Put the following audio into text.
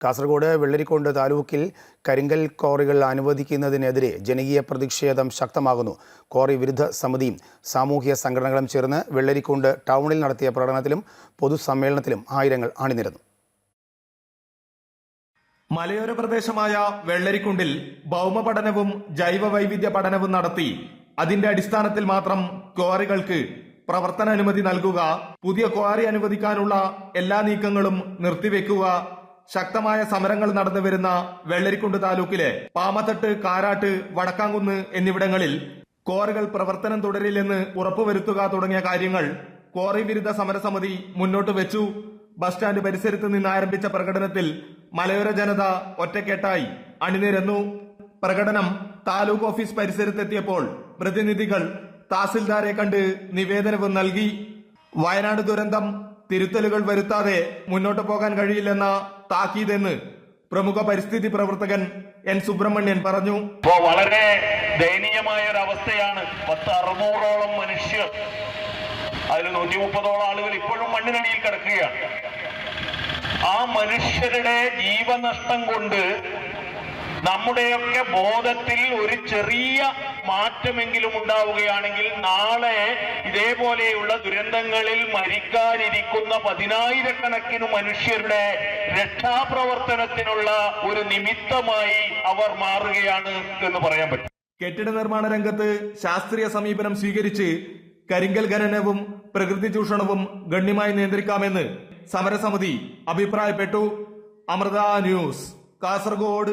കാസർഗോഡ് വെള്ളരിക്കോണ്ട് താലൂക്കിൽ കരിങ്കൽ ക്വാറികൾ അനുവദിക്കുന്നതിനെതിരെ ജനകീയ പ്രതിഷേധം ശക്തമാകുന്നു. ക്വാറി വിരുദ്ധ സമിതിയും സാമൂഹിക സംഘടനകളും ചേർന്ന് വെള്ളരിക്കോണ്ട് ടൗണിൽ നടത്തിയ പ്രകടനത്തിലും പൊതുസമ്മേളനത്തിലും ആയിരങ്ങൾ അണിനിരന്നു മലയോര പ്രദേശമായ വെള്ളരിക്കുണ്ടിൽ ഭൗമ പഠനവും ജൈവ വൈവിധ്യ പഠനവും നടത്തി അതിന്റെ അടിസ്ഥാനത്തിൽ മാത്രം ക്വാറികൾക്ക് പ്രവർത്തന അനുമതി നൽകുക പുതിയ ക്വാറി അനുവദിക്കാനുള്ള എല്ലാ നീക്കങ്ങളും നിർത്തിവെക്കുക ശക്തമായ സമരങ്ങൾ നടന്നു വരുന്ന വെള്ളരിക്കുണ്ട് താലൂക്കിലെ പാമത്തട്ട് കാരാട്ട് വടക്കാങ്കുന്ന് എന്നിവിടങ്ങളിൽ കോറികൾ പ്രവർത്തനം തുടരില്ലെന്ന് ഉറപ്പുവരുത്തുക തുടങ്ങിയ കാര്യങ്ങൾ കോറി വിരുദ്ധ സമരസമിതി മുന്നോട്ട് വെച്ചു. ബസ് സ്റ്റാൻഡ് പരിസരത്ത് നിന്ന് ആരംഭിച്ച പ്രകടനത്തിൽ മലയോര ജനത ഒറ്റക്കെട്ടായി അണിനിരന്നു. പ്രകടനം താലൂക്ക് ഓഫീസ് പരിസരത്തെത്തിയപ്പോൾ പ്രതിനിധികൾ തഹസിൽദാരെ കണ്ട് നിവേദനവും നൽകി. വയനാട് ദുരന്തം തിരുത്തലുകൾ വരുത്താതെ മുന്നോട്ട് പോകാൻ കഴിയില്ലെന്ന താക്കീതെന്ന് പ്രമുഖ പരിസ്ഥിതി പ്രവർത്തകൻ എൻ സുബ്രഹ്മണ്യൻ പറഞ്ഞു. വളരെ ദയനീയമായ ഒരു അവസ്ഥയാണ് പത്ത് അറുന്നൂറോളം മനുഷ്യർ. അതിൽ നൂറ്റി മുപ്പതോളം ആളുകൾ ഇപ്പോഴും മണ്ണിനടിയിൽ കിടക്കുകയാണ്. ആ മനുഷ്യരുടെ ജീവനഷ്ടം കൊണ്ട് നമ്മുടെയൊക്കെ ബോധത്തിൽ ഒരു ചെറിയ മാറ്റമെങ്കിലും ഉണ്ടാവുകയാണെങ്കിൽ നാളെ ഇതേപോലെയുള്ള ദുരന്തങ്ങളിൽ മരിക്കാനിരിക്കുന്ന പതിനായിരക്കണക്കിന് മനുഷ്യരുടെ രക്ഷാപ്രവർത്തനത്തിനുള്ള ഒരു നിമിത്തമായി അവർ മാറുകയാണ് എന്ന് പറയാൻ പറ്റും. കെട്ടിട നിർമ്മാണ രംഗത്ത് ശാസ്ത്രീയ സമീപനം സ്വീകരിച്ച് കരിങ്കൽ ഖനനവും പ്രകൃതി ചൂഷണവും ഗണ്യമായി നിയന്ത്രിക്കാമെന്ന് സമരസമിതി അഭിപ്രായപ്പെട്ടു. അമൃത ന്യൂസ് കാസർഗോഡ്.